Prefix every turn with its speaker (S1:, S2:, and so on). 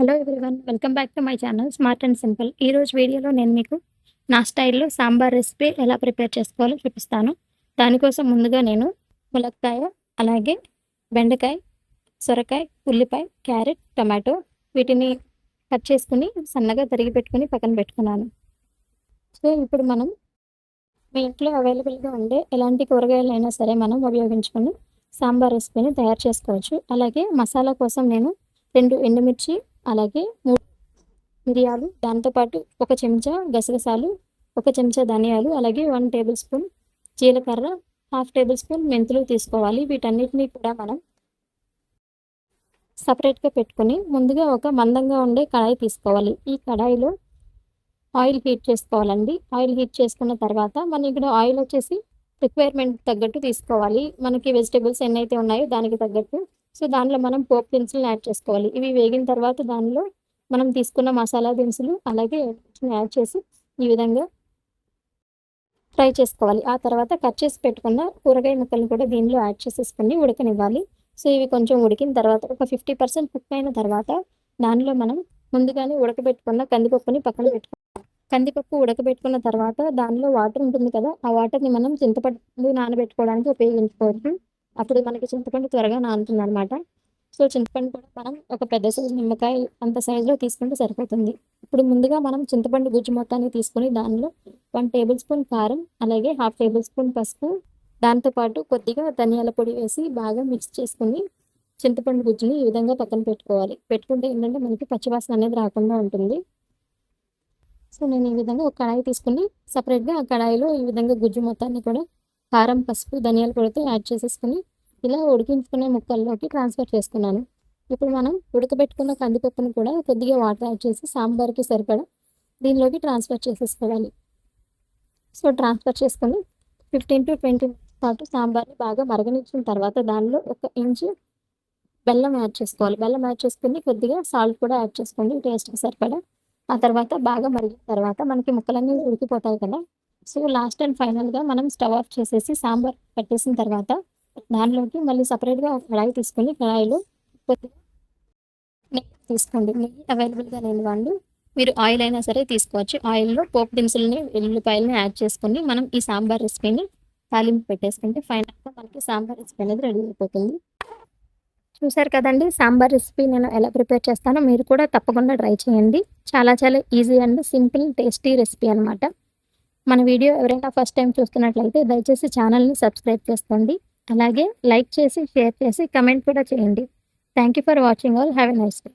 S1: Hello everyone welcome back to my channel smart and simple ఈరోజు వీడియోలో నేను మీకు నా స్టైల్లో సాంబార్ రెసిపీ ఎలా ప్రిపేర్ చేసుకోవాలో చూపిస్తాను. దానికోసం ముందుగా నేను ములక్కాయ అలాగే బెండకాయ సొరకాయ ఉల్లిపాయ క్యారెట్ టమాటో వీటిని కట్ చేసుకుని సన్నగా తరిగి పెట్టుకుని పక్కన పెట్టుకున్నాను. సో ఇప్పుడు మనం మీ ఇంట్లో అవైలబుల్గా ఉండే ఎలాంటి కూరగాయలైనా సరే మనం ఉపయోగించుకొని సాంబార్ రెసిపీని తయారు చేసుకోవచ్చు. అలాగే మసాలా కోసం నేను రెండు ఎండుమిర్చి అలాగే మూడు మిరియాలు దాంతోపాటు ఒక చెంచా గసగసాలు ఒక చెంచా ధనియాలు అలాగే వన్ టేబుల్ స్పూన్ జీలకర్ర హాఫ్ టేబుల్ స్పూన్ మెంతులు తీసుకోవాలి. వీటన్నిటిని కూడా మనం సపరేట్గా పెట్టుకొని ముందుగా ఒక మందంగా ఉండే కడాయి తీసుకోవాలి. ఈ కడాయిలో ఆయిల్ హీట్ చేసుకోవాలండి. ఆయిల్ హీట్ చేసుకున్న తర్వాత మనం ఇక్కడ ఆయిల్ వచ్చేసి రిక్వైర్మెంట్ తగ్గట్టు తీసుకోవాలి. మనకి వెజిటేబుల్స్ ఎన్నైతే ఉన్నాయో దానికి తగ్గట్టు సో దానిలో మనం పోపు దినుసులు యాడ్ చేసుకోవాలి. ఇవి వేగిన తర్వాత దానిలో మనం తీసుకున్న మసాలా దినుసులు అలాగే యాడ్ చేసి ఈ విధంగా ఫ్రై చేసుకోవాలి. ఆ తర్వాత కట్ చేసి పెట్టుకున్న కూరగాయ ముక్కలను కూడా దీనిలో యాడ్ చేసేసుకుని ఉడకనివ్వాలి. సో ఇవి కొంచెం ఉడికిన తర్వాత ఒక ఫిఫ్టీ పర్సెంట్ కుక్ అయిన తర్వాత దానిలో మనం ముందుగానే ఉడకబెట్టుకున్న కందిపప్పుని పక్కన పెట్టుకోవాలి. కందిపప్పు ఉడకబెట్టుకున్న తర్వాత దానిలో వాటర్ ఉంటుంది కదా ఆ వాటర్ని మనం చింతపండు నానబెట్టుకోవడానికి ఉపయోగించుకోవచ్చు. అప్పుడు మనకి చింతపండు త్వరగా నానుతుంది అనమాట సో చింతపండు కూడా మనం ఒక పెద్ద సైజు నిమ్మకాయ అంత సైజులో తీసుకుంటే సరిపోతుంది. ఇప్పుడు ముందుగా మనం చింతపండు గుజ్జు మొత్తాన్ని తీసుకుని దానిలో వన్ టేబుల్ స్పూన్ కారం అలాగే హాఫ్ టేబుల్ స్పూన్ పసుపు దాంతోపాటు కొద్దిగా ధనియాల పొడి వేసి బాగా మిక్స్ చేసుకుని చింతపండు గుజ్జుని ఈ విధంగా పక్కన పెట్టుకోవాలి. పెట్టుకుంటే ఏంటంటే మనకి పచ్చివాసన అనేది రాకుండా ఉంటుంది. సో నేను ఈ విధంగా ఒక కడాయి తీసుకుని సపరేట్గా ఆ కడాయిలో ఈ విధంగా గుజ్జు మొత్తాన్ని కూడా కారం పసుపు ధనియాల పొడితో యాడ్ చేసేసుకుని ఇలా ఉడికించుకునే ముక్కల్లోకి ట్రాన్స్ఫర్ చేసుకున్నాను ఇప్పుడు మనం ఉడకబెట్టుకున్న కందిపప్పును కూడా కొద్దిగా వాటర్ యాడ్ చేసి సాంబార్కి సరిపడా దీనిలోకి ట్రాన్స్ఫర్ చేసేసుకోవాలి. సో ట్రాన్స్ఫర్ చేసుకొని ఫిఫ్టీన్ టు ట్వంటీ మినిట్స్ పాటు సాంబార్ని బాగా మరగనిచ్చిన తర్వాత దానిలో ఒక ఇంచు బెల్లం యాడ్ చేసుకోవాలి. బెల్లం యాడ్ చేసుకుని కొద్దిగా సాల్ట్ కూడా యాడ్ చేసుకోండి టేస్ట్కి సరిపడా. ఆ తర్వాత బాగా మరిగిన తర్వాత మనకి ముక్కలన్నీ ఉడికిపోతాయి కదా సో లాస్ట్ అండ్ ఫైనల్గా మనం స్టవ్ ఆఫ్ చేసేసి సాంబార్ పెట్టేసిన తర్వాత దానిలోకి మళ్ళీ సపరేట్గా కడాయి తీసుకొని కడాయిలో కొద్దిగా నెయ్యి తీసుకోండి. నెయ్యి అవైలబుల్గా లేనివ్వండి మీరు ఆయిల్ అయినా సరే తీసుకోవచ్చు. ఆయిల్లో పోపు దినుసులని ఎల్లుల్లిపాయలని యాడ్ చేసుకొని మనం ఈ సాంబార్ రెసిపీని తాలింపు పెట్టేసుకుంటే ఫైనల్గా మనకి సాంబార్ రెసిపీ అనేది రెడీ అయిపోతుంది. చూసారు కదండి సాంబార్ రెసిపీ నేను ఎలా ప్రిపేర్ చేస్తానో మీరు కూడా తప్పకుండా ట్రై చేయండి. చాలా చాలా easy and simple tasty recipe అనమాట మన వీడియో ఎవరైనా ఫస్ట్ టైం చూస్తున్నట్లయితే దయచేసి ఛానల్ని సబ్స్క్రైబ్ చేసుకోండి. అలాగే లైక్ చేసి షేర్ చేసి కమెంట్ కూడా చేయండి. Thank you for watching all have a nice day